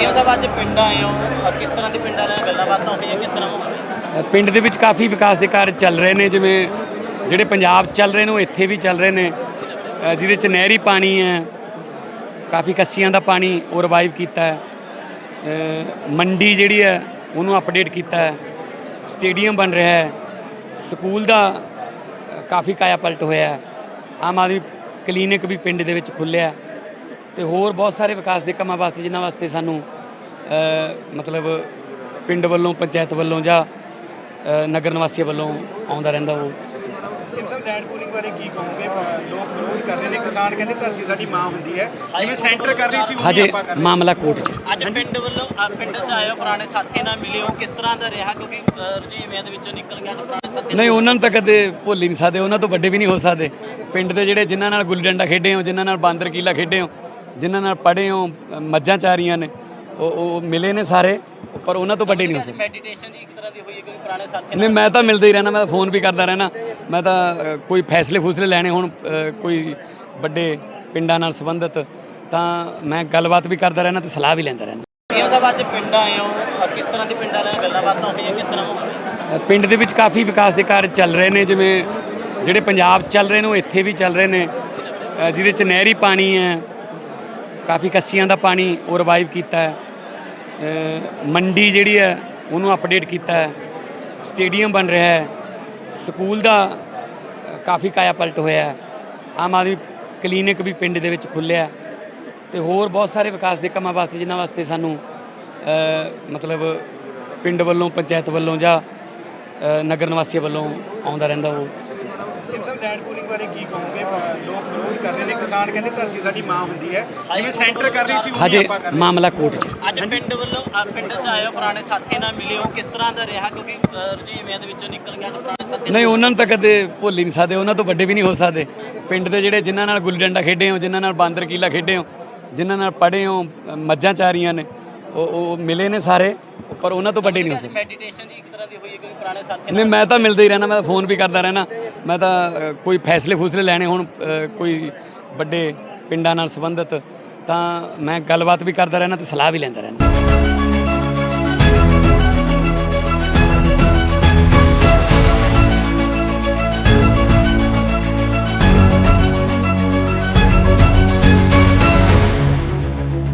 ਇਹ ਉਹਦਾ ਬਾਅਦ ਪਿੰਡ ਆਏ ਹੋ? ਔਰ ਕਿਸ ਤਰ੍ਹਾਂ ਦੇ ਪਿੰਡਾਂ ਨਾਲ ਗੱਲਾਂ ਬਾਤਾਂ ਹੋਈਆਂ ਕਿਸ ਤਰ੍ਹਾਂ ਅ, ਪਿੰਡ ਦੇ ਵਿੱਚ ਕਾਫੀ ਵਿਕਾਸ ਦੇ ਕਾਰਜ ਚੱਲ ਰਹੇ ਨੇ ਜਿਵੇਂ ਜਿਹੜੇ ਪੰਜਾਬ ਚੱਲ ਰਹੇ ਨੇ ਉਹ ਇੱਥੇ ਵੀ ਚੱਲ ਰਹੇ ਨੇ। ਅ, ਜਿਹਦੇ 'ਚ ਨਹਿਰੀ ਪਾਣੀ ਹੈ ਕਾਫੀ ਕੱਸੀਆਂ ਦਾ ਪਾਣੀ ਉਹ ਰਿਵਾਈਵ ਕੀਤਾ ਹੈ। ਅ, ਮੰਡੀ ਜਿਹੜੀ ਹੈ ਉਹਨੂੰ ਅਪਡੇਟ ਕੀਤਾ ਹੈ। ਸਟੇਡੀਅਮ ਬਣ ਰਿਹਾ ਹੈ। ਸਕੂਲ ਦਾ ਅ, ਕਾਫੀ ਕਾਇਆ ਪਲਟ ਹੋਇਆ ਹੈ। ਆਮ ਆਦਮੀ ਕਲੀਨਿਕ ਵੀ ਪਿੰਡ ਦੇ ਵਿੱਚ ਖੁੱਲਿਆ ਤੇ ਹੋਰ ਬਹੁਤ ਸਾਰੇ ਵਿਕਾਸ ਦੇ ਕੰਮਾਂ ਵਾਸਤੇ ਜਿਨ੍ਹਾਂ ਵਾਸਤੇ ਸਾਨੂੰ ਅ, ਮਤਲਬ ਪਿੰਡ ਵੱਲੋਂ ਪੰਚਾਇਤ ਵੱਲੋਂ ਜਾਂ ਨਗਰ ਨਿਵਾਸੀਆਂ ਵੱਲੋਂ ਆਉਂਦਾ ਰਹਿੰਦਾ ਉਹ ਅਸੀਂ। ਸਿਮ ਸਾਹਿਬ ਲੈਂਡ ਪੂਲਿੰਗ ਬਾਰੇ ਕੀ ਕਹੋਗੇ? ਲੋਕ ਵਿਰੋਧ ਕਰ ਰਹੇ ਨੇ। ਕਿਸਾਨ ਕਹਿੰਦੇ ਧਰਤੀ ਸਾਡੀ ਮਾਂ ਹੁੰਦੀ ਹੈ। ਜਿਵੇਂ ਸੈਂਟਰ ਕਰ ਰਹੀ ਸੀ ਉਹ ਹਜੇ ਆਪਾਂ ਕਰ ਮਾਮਲਾ ਕੋਰਟ 'ਚ। ਅੱਜ ਪਿੰਡ ਵੱਲੋਂ ਅ, ਪਿੰਡ 'ਚ ਆਏ ਹੋ ਪੁਰਾਣੇ ਸਾਥੀ ਨਾਲ ਮਿਲੇ ਹੋ। ਕਿਸ ਤਰ੍ਹਾਂ ਦਾ ਰਿਹਾ? ਕਿਉਂਕਿ ਅ, ਰੁਝੇਵਿਆਂ ਦੇ ਵਿੱਚੋਂ ਨਿਕਲ ਗਿਆ ਤੇ ਪੁਰਾਣੇ ਸਾਥੀ ਨਹੀਂ ਉਹਨਾਂ ਨੂੰ ਤਾਂ ਕਦੇ ਭੁੱਲ ਹੀ ਨਹੀਂ ਸਕਦੇ। ਉਹਨਾਂ ਤੋਂ ਵੱਡੇ ਵੀ ਨਹੀਂ ਹੋ ਸਕਦੇ। ਪਿੰਡ ਦੇ ਜਿਹੜੇ ਜਿਨ੍ਹਾਂ ਨਾਲ ਗੁੱਲੀ ਡੰਡਾ ਖੇਡੇ ਹੋ ਜਿਨ੍ਹਾਂ ਨਾਲ ਬਾਂਦਰ ਕੀਲਾ ਖੇਡੇ ਹੋ ਜਿਨ੍ਹਾਂ ਨਾਲ ਪੜ੍ਹੇ ਹੋ ਮੱਝਾਂ ਚਾਰੀਆਂ ਨੇ ਉਹ ਉਹ ਮਿਲੇ ਨੇ ਸਾਰੇ ਪਰ ਉਹਨਾਂ ਤੋਂ ਵੱਡੇ ਨਹੀਂ ਹੋ ਸਕਦੇ ਮੈਡੀਟੇਸ਼ਨ ਦੀ ਇੱਕ ਤਰ੍ਹਾਂ ਦੀ ਹੋਈ ਹੈ ਕਿਉਂਕਿ ਪੁਰਾਣੇ ਸਾਥੀ ਨਹੀਂ ਮੈਂ ਤਾਂ ਮਿਲਦਾ ਹੀ ਰਹਿਣਾ ਮੈਂ ਤਾਂ ਫੋਨ ਵੀ ਕਰਦਾ ਰਹਿਣਾ ਮੈਂ ਤਾਂ ਕੋਈ ਫੈਸਲੇ ਫੂਸਲੇ ਲੈਣੇ ਹੁਣ ਕੋਈ ਵੱਡੇ ਪਿੰਡਾਂ ਨਾਲ ਸੰਬੰਧਿਤ ਤਾਂ ਮੈਂ ਗੱਲਬਾਤ ਵੀ ਕਰਦਾ ਰਹਿਣਾ ਤੇ ਸਲਾਹ ਵੀ ਲੈਂਦਾ ਰਹਿਣਾ ਇਹ ਉਹਦਾ ਬਾਅਦ ਪਿੰਡ ਆਏ ਹੋ? ਕਿਸ ਤਰ੍ਹਾਂ ਦੇ ਪਿੰਡਾਂ ਨਾਲ ਗੱਲਾਂ ਬਾਤਾਂ ਹੋਈਆਂ ਕਿਸ ਤਰ੍ਹਾਂ ਪਿੰਡ ਦੇ ਵਿੱਚ ਕਾਫੀ ਵਿਕਾਸ ਦੇ ਕਾਰਜ ਚੱਲ ਰਹੇ ਨੇ ਜਿਵੇਂ ਜਿਹੜੇ ਪੰਜਾਬ ਚੱਲ ਰਹੇ ਨੇ ਉਹ ਇੱਥੇ ਵੀ ਚੱਲ ਰਹੇ ਨੇ। ਜਿਹਦੇ 'ਚ ਨਹਿਰੀ ਪਾਣੀ ਹੈ ਕਾਫੀ ਕੱਸੀਆਂ ਦਾ ਪਾਣੀ ਉਹ ਰਿਵਾਈਵ ਕੀਤਾ ਹੈ। ਮੰਡੀ ਜਿਹੜੀ ਹੈ, ਉਹਨੂੰ ਅਪਡੇਟ ਕੀਤਾ ਹੈ। ਸਟੇਡੀਅਮ ਬਣ ਰਿਹਾ ਹੈ। ਸਕੂਲ ਦਾ ਕਾਫੀ ਕਾਇਆ ਪਲਟ ਹੋਇਆ ਹੈ। ਆਮ ਆਦਮੀ ਕਲੀਨਿਕ ਵੀ ਪਿੰਡ ਦੇ ਵਿੱਚ ਖੁੱਲਿਆ ਤੇ ਹੋਰ ਬਹੁਤ ਸਾਰੇ ਵਿਕਾਸ ਦੇ ਕੰਮਾਂ ਵਾਸਤੇ, ਜਿਨ੍ਹਾਂ ਵਾਸਤੇ ਸਾਨੂੰ ਮਤਲਬ ਪਿੰਡ ਵੱਲੋਂ, ਪੰਚਾਇਤ ਵੱਲੋਂ ਜਾਂ ਨਗਰ ਨਿਵਾਸੀਆਂ ਵੱਲੋਂ ਆਉਂਦਾ ਰਹਿੰਦਾ ਉਹ। ਅਸੀਂ ਕਰਦੇ ਹਾਂ। ਸਿਮ ਸਾਹਿਬ ਲੈਂਡ ਪੂਲਿੰਗ ਬਾਰੇ ਕੀ ਕਹੋਗੇ? ਅ, ਲੋਕ ਵਿਰੋਧ ਕਰ ਰਹੇ ਨੇ। ਕਿਸਾਨ ਕਹਿੰਦੇ ਧਰਤੀ ਸਾਡੀ ਮਾਂ ਹੁੰਦੀ ਹੈ। ਜਿਵੇਂ ਸੈਂਟਰ ਕਰ ਰਹੀ ਸੀ ਉਹ ਹਜੇ ਆਪਾਂ ਕਰ ਰਹੇ ਮਾਮਲਾ ਕੋਰਟ 'ਚ। ਅੱਜ ਪਿੰਡ ਵੱਲੋਂ ਅ, ਪਿੰਡ 'ਚ ਆਏ ਹੋ ਪੁਰਾਣੇ ਸਾਥੀ ਨਾਲ ਮਿਲੇ ਹੋ। ਕਿਸ ਤਰ੍ਹਾਂ ਦਾ ਰਿਹਾ? ਕਿਉਂਕਿ ਅ, ਰੁਝੇਵਿਆਂ ਦੇ ਵਿੱਚੋਂ ਨਿਕਲ ਗਿਆ ਤੇ ਪੁਰਾਣੇ ਸਾਥੀ ਨਹੀਂ ਉਹਨਾਂ ਨੂੰ ਤਾਂ ਕਦੇ ਭੁੱਲ ਹੀ ਨਹੀਂ ਸਕਦੇ। ਉਹਨਾਂ ਤੋਂ ਵੱਡੇ ਵੀ ਨਹੀਂ ਹੋ ਸਕਦੇ। ਪਿੰਡ ਦੇ ਜਿਹੜੇ ਜਿਨ੍ਹਾਂ ਨਾਲ ਗੁੱਲੀ ਡੰਡਾ ਖੇਡੇ ਹੋ ਜਿਨ੍ਹਾਂ ਨਾਲ ਬਾਂਦਰ ਕੀਲਾ ਖੇਡੇ ਹੋ ਜਿਨ੍ਹਾਂ ਨਾਲ ਪੜ੍ਹੇ ਹੋ ਅ, ਮੱਝਾਂ ਚਾਰੀਆਂ ਨੇ ਉਹ ਉਹ ਮਿਲੇ ਨੇ ਸਾਰੇ। ਪਰ ਉਹਨਾਂ ਤੋਂ ਵੱਡੇ ਨਹੀਂ ਹੋ ਸਕਦੇ। ਮੈਡੀਟੇਸ਼ਨ ਦੀ ਇੱਕ ਤਰ੍ਹਾਂ ਦੀ ਹੋਈ ਹੈ ਕਿਉਂਕਿ ਪੁਰਾਣੇ ਸਾਥੀ ਨਹੀਂ ਮੈਂ ਤਾਂ ਮਿਲਦਾ ਹੀ ਰਹਿਣਾ ਮੈਂ ਤਾਂ ਫੋਨ ਵੀ ਕਰਦਾ ਰਹਿਣਾ ਮੈਂ ਤਾਂ ਕੋਈ ਫੈਸਲੇ ਫੂਸਲੇ ਲੈਣੇ ਹੁਣ ਕੋਈ ਵੱਡੇ ਪਿੰਡਾਂ ਨਾਲ ਸੰਬੰਧਿਤ ਤਾਂ ਮੈਂ ਗੱਲਬਾਤ ਵੀ ਕਰਦਾ ਰਹਿਣਾ ਤੇ ਸਲਾਹ ਵੀ ਲੈਂਦਾ ਰਹਿਣਾ